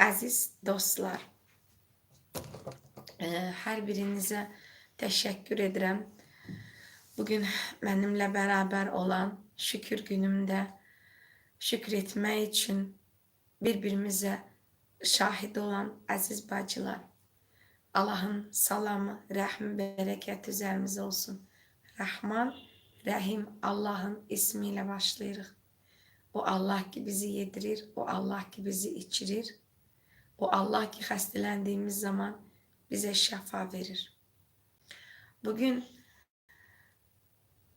Aziz dostlar, hər birinizə təşəkkür edirəm. Bugün mənimlə bərabər olan şükür günümdə şükür etmək üçün bir-birimizə şahid olan əziz bacılar. Allahın salamı, rəhmi, bərəkəti üzərimizə olsun. Rəhman, Rəhim Allahın ismiyle başlayırıq. O Allah ki bizi yedirir, o Allah ki bizi içirir. O Allah ki xəstələndiğimiz zaman bizə şəfa verir. Bugün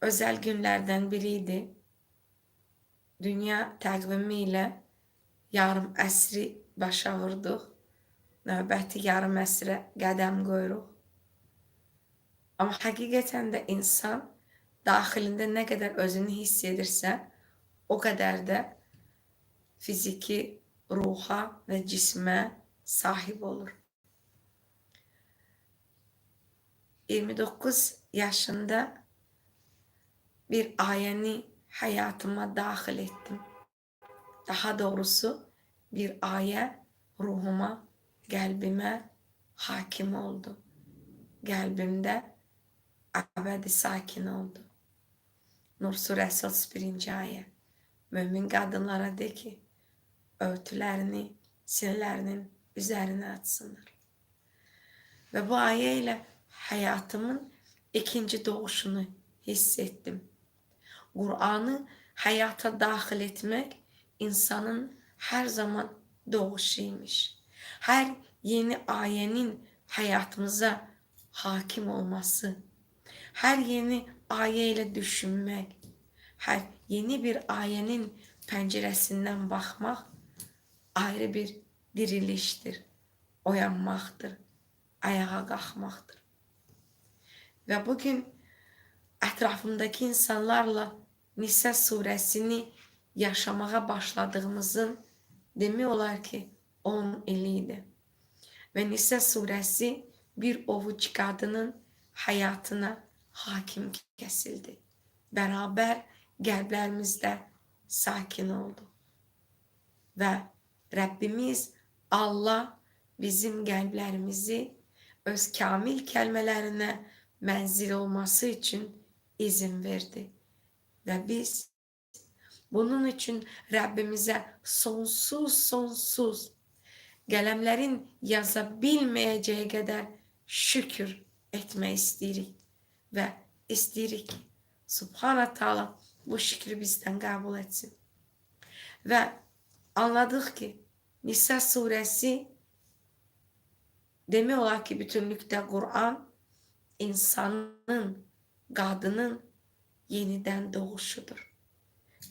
özel günlerden biriydi. Dünya təqvimi ilə yarım əsri başa vurduq. Növbəti yarım əsrə qədəm qoyuruq. Ama həqiqətən də insan daxilində nə qədər özünü hiss edirsə, o qədər də fiziki ruha və cismə sahib olur. 29 yaşında bir ayəni hayatıma daxil ettim. Daha doğrusu bir ayə ruhuma, qəlbimə hakim oldu. Qəlbimdə əbədi sakin oldu. Nur surəsi 31-ci ayə. Mömin qadınlara de ki, örtülərini sinələrinin üzərinə atsınlar. Və bu ayə ilə həyatımın ikinci doğuşunu hiss ettim. Kur'an'ı hayata dahil etmek insanın her zaman doğuşuymuş. Her yeni ayenin hayatımıza hakim olması, her yeni ayeyle düşünmek, her yeni bir ayenin penceresinden bakmak ayrı bir diriliştir, oyanmaktır, ayağa kalkmaktır. Ve bugün etrafımdaki insanlarla Nisa suresini yaşamaya başladığımızın demek olar ki 10 iliydi. Ve Nisa suresi bir ovuç kadının hayatına hakim kesildi. Beraber kalplerimizde sakin oldu. Ve Rabbimiz Allah bizim kalplerimizi öz kamil kelimelerine menzil olması için izin verdi. Ve biz bunun için Rabbimize sonsuz sonsuz gelemlerin yazabilmeyeceği kadar şükür etme istirik. Ve istirik ki Subhana Teala bu şükrü bizden kabul etsin. Ve anladık ki Nisa suresi demiyorlar ki bütünlükte Kur'an insanın, kadının yeniden doğuşudur.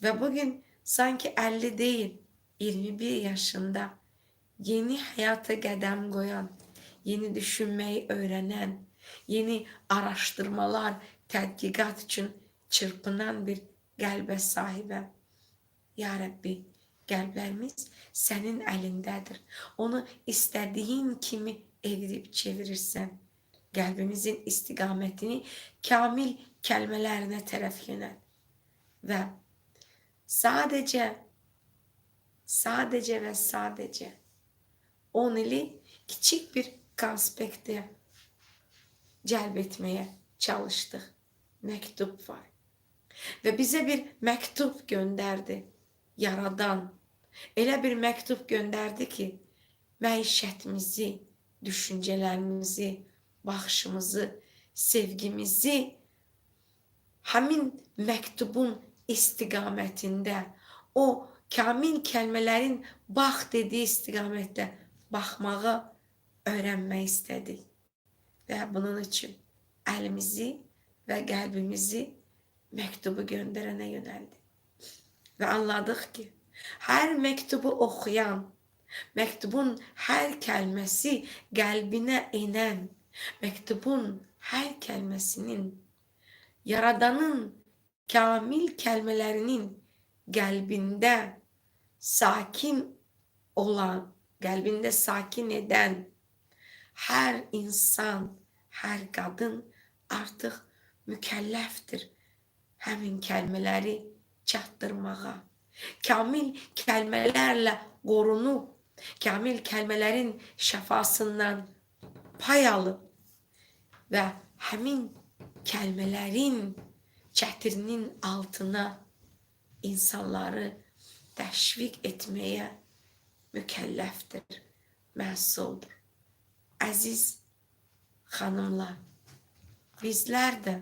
Ve bugün sanki 50 değil 21 yaşında yeni hayata qədəm koyan, yeni düşünmeyi öğrenen, yeni araştırmalar, tədqiqat için çırpınan bir qəlbə sahibəm. Ya Rabbi, qəlblərimiz sənin əlindədir. Onu istədiyin kimi evirib çevirirsən. Qəlbimizin istiqamətini kamil kəlmələrinə tərəf yönəl. Və sadəcə sadəcə və sadəcə 10 ili kiçik bir konspekte cəlb etməyə çalışdıq. Mektup var. Ve bize bir mektup gönderdi. Yaradan. Elə bir mektup gönderdi ki, məişətimizi, düşüncelerimizi, baxışımızı, sevgimizi həmin məktubun istiqamətində o kamil kəlmələrin bax dediyi istiqamətdə baxmağı öğrenmək istədik. Və bunun için əlimizi və qəlbimizi mektubu gönderene yöneldi. Ve anladık ki her mektubu okuyan, mektubun her kelimesi kalbine inen, mektubun her kelimesinin Yaradanın kamil kelimelerinin kalbinde sakin olan, kalbinde sakin eden her insan, her kadın artık mükelleftir həmin kəlmələri çatdırmağa, kamil kəlmələrlə qorunub kamil kəlmələrin şəfasından pay alıb və həmin kəlmələrin çətirinin altına insanları təşviq etməyə mükəlləfdir, məsuldur. Əziz xanımlar, bizlər də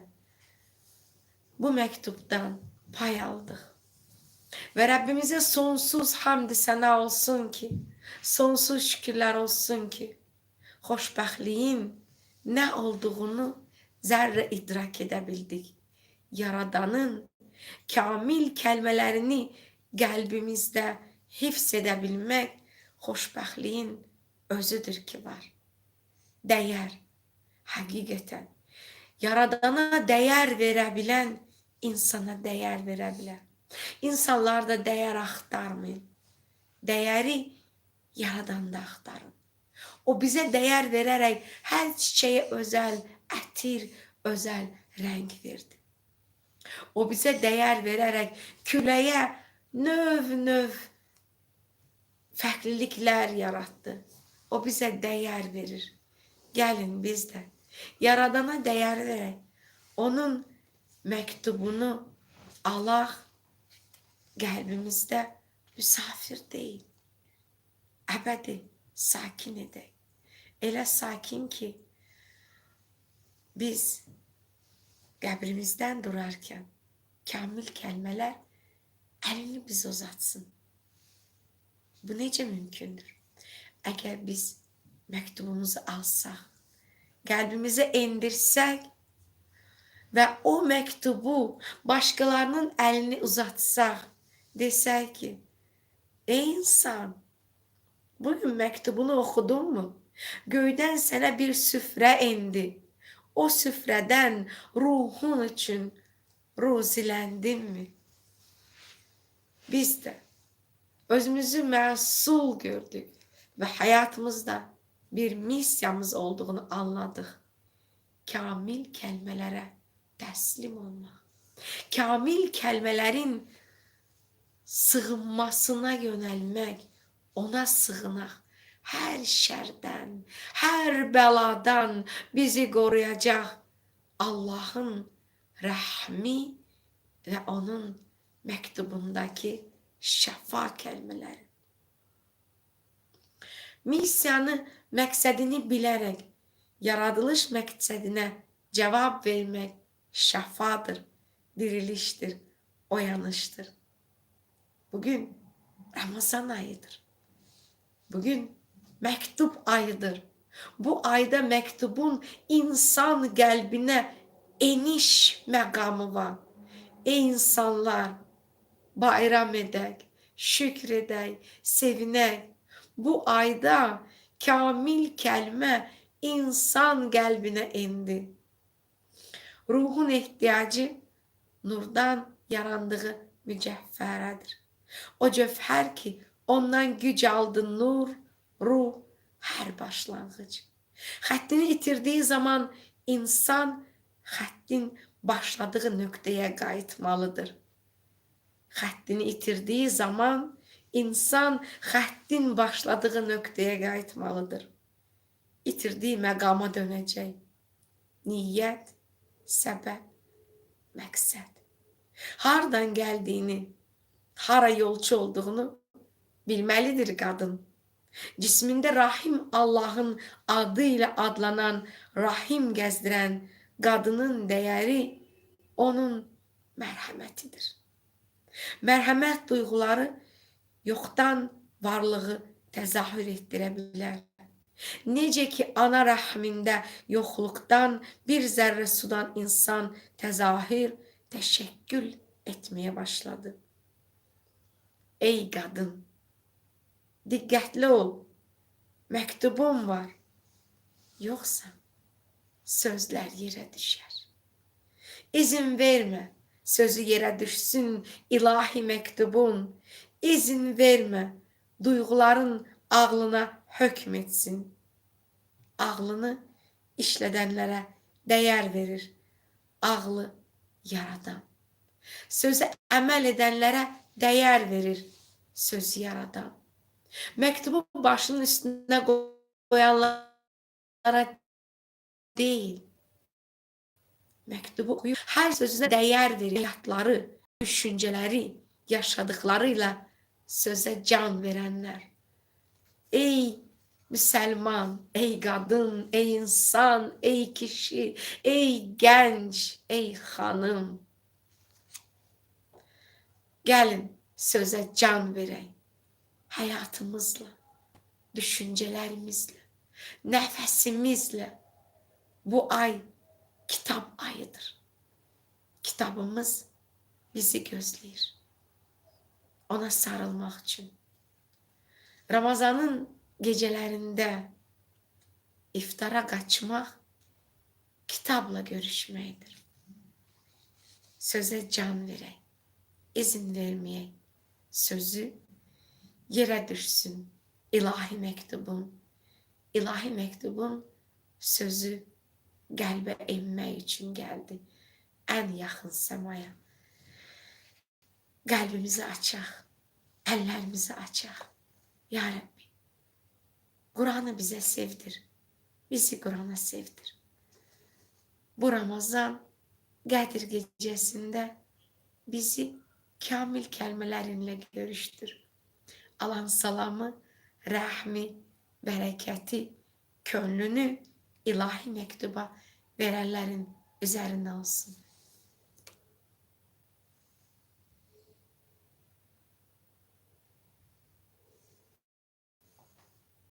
bu məktubdan pay aldıq. Ve Rabbimize sonsuz hamd sana olsun ki, sonsuz şükürler olsun ki, hoşbəxtliyin ne olduğunu zerre idrak edebildik. Yaradanın kamil kelimelerini kalbimizde hifz edebilmek hoşbəxtliyin özüdür ki var. Değer, hakikaten. Yaradana değer verebilen insana değer verebilen. İnsanlar da değer axtarmayın. Değeri yaradanda axtarın. O bize değer vererek her çiçeğe özel ətir, özel renk verdi. O bize değer vererek küləyə növ-növ fərqliliklər yarattı. O bize değer verir. Gelin biz de Yaradana değer vererek onun mektubunu Allah kalbimizde misafir değil. Ebedi sakin edək. Elə sakin ki biz qəbrimizdən durarkən kamil kəlmələr əlini biz uzatsın. Bu necə mümkündür? Əgər biz məktubumuzu alsaq, qəlbimizə endirsək və o məktubu başqalarının əlini uzatsaq, desək ki, ey insan, bugün məktubunu oxudun mu? Göydən sənə bir süfrə indi. O süfrədən ruhun üçün ruziləndinmi? Biz də özümüzü məsul gördük və həyatımızda bir misyamız olduğunu anladıq. Kamil kəlmələrə təslim olmaq. Kamil kəlmələrin sığınmasına yönelmek, ona sığınak. Her şerden, her beladan bizi koruyacak Allah'ın rahmi ve onun mektubundaki şəfa kəlmələri. Missiyanı, məqsədini bilərək, yaradılış məqsədinə cavab vermək şəfadır, diriliştir, oyanıştır. Bugün Ramazan ayıdır. Bugün mektup ayıdır. Bu ayda mektubun insan kalbine eniş mekamı var. Ey insanlar bayram edek, şükredek, sevinek. Bu ayda kamil kelime insan kalbine indi. Ruhun ihtiyacı nurdan yarandığı mücevheredir. O cevher ki ondan güc aldı nur, ruh, her başlangıç. Xəttini itirdiği zaman insan xəttin başladığı nöqtəyə qayıtmalıdır. Xəttini itirdiği zaman insan xəttin başladığı nöqtəyə qayıtmalıdır. İtirdiği məqama dönəcək. Niyyət, səbəb, məqsəd. Hardan gəldiyini, hara yolcu olduğunu bilmelidir kadın. Cisminde Rahim Allah'ın adıyla adlanan Rahim gezdiren kadının değeri onun merhametidir. Merhamet duyguları yoktan varlığı tezahür ettirebilir. Nece ki ana rahminde yokluktan bir zerre sudan insan tezahür, teşekkül etmeye başladı. Ey kadın! Dikkatli ol. Mektubum var. Yoksa sözler yere düşer. İzin verme sözü yere düşsün ilahi mektubun. İzin verme duyguların ağlına hükmetsin. Ağlını işledenlere değer verir. Ağlı yaradan. Söze emel edenlere değer verir. Sözü yaradan. Mektubu başının üstüne koyanlara değil. Mektubu okuyup her sözüne değer verir. Hayatları, düşünceleri, yaşadıklarıyla söze can verenler. Ey Müslüman, ey kadın, ey insan, ey kişi, ey genç, ey hanım. Gelin söze can vereyim. Hayatımızla, düşüncelerimizle, nefesimizle. Bu ay kitap ayıdır. Kitabımız bizi gözləyir. Ona sarılmaq üçün. Ramazanın gecelərində iftara qaçmaq kitabla görüşməkdir. Sözə can verək, izin verməyək. Sözü yerə düşsün ilahi məktubun. İlahi məktubun sözü qəlbə enmək üçün gəldi. Ən yaxın səmaya. Qəlbimizi açaq, əllərimizi açaq. Ya Rəbbi, Qur'anı bizə sevdir. Bizi Qur'ana sevdir. Bu Ramazan Qədir gecəsində bizi kamil kəlmələrinlə görüşdür. Alan salamı, rəhmi, bərəkəti, könlünü ilahi məktuba verənlərin üzərində olsun.